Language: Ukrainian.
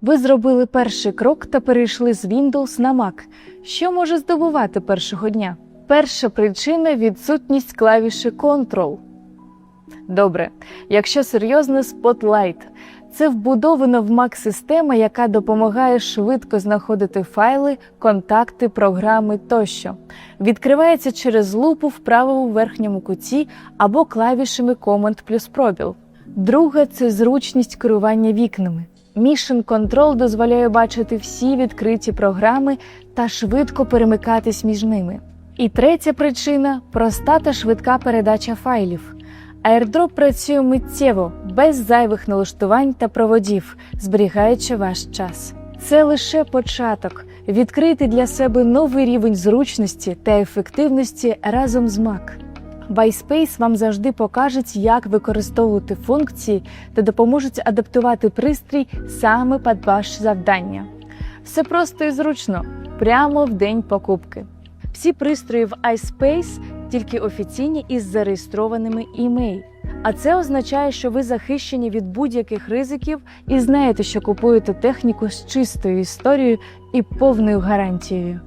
Ви зробили перший крок та перейшли з Windows на Mac. Що може здобувати першого дня? Перша причина відсутність клавіші Ctrl. Добре, якщо серйозно, Spotlight – це вбудована в Mac система, яка допомагає швидко знаходити файли, контакти, програми тощо. Відкривається через лупу в правому верхньому куті або клавішами Command плюс пробіл. Друга це зручність керування вікнами. Mission Control дозволяє бачити всі відкриті програми та швидко перемикатись між ними. І третя причина проста та швидка передача файлів. AirDrop працює миттєво, без зайвих налаштувань та проводів, зберігаючи ваш час. Це лише початок відкрити для себе новий рівень зручності та ефективності разом з Mac. BySpace вам завжди покажуть, як використовувати функції та допоможуть адаптувати пристрій саме під ваше завдання. Все просто і зручно, прямо в день покупки. Всі пристрої в iSpace тільки офіційні із зареєстрованими імей. А це означає, що ви захищені від будь-яких ризиків і знаєте, що купуєте техніку з чистою історією і повною гарантією.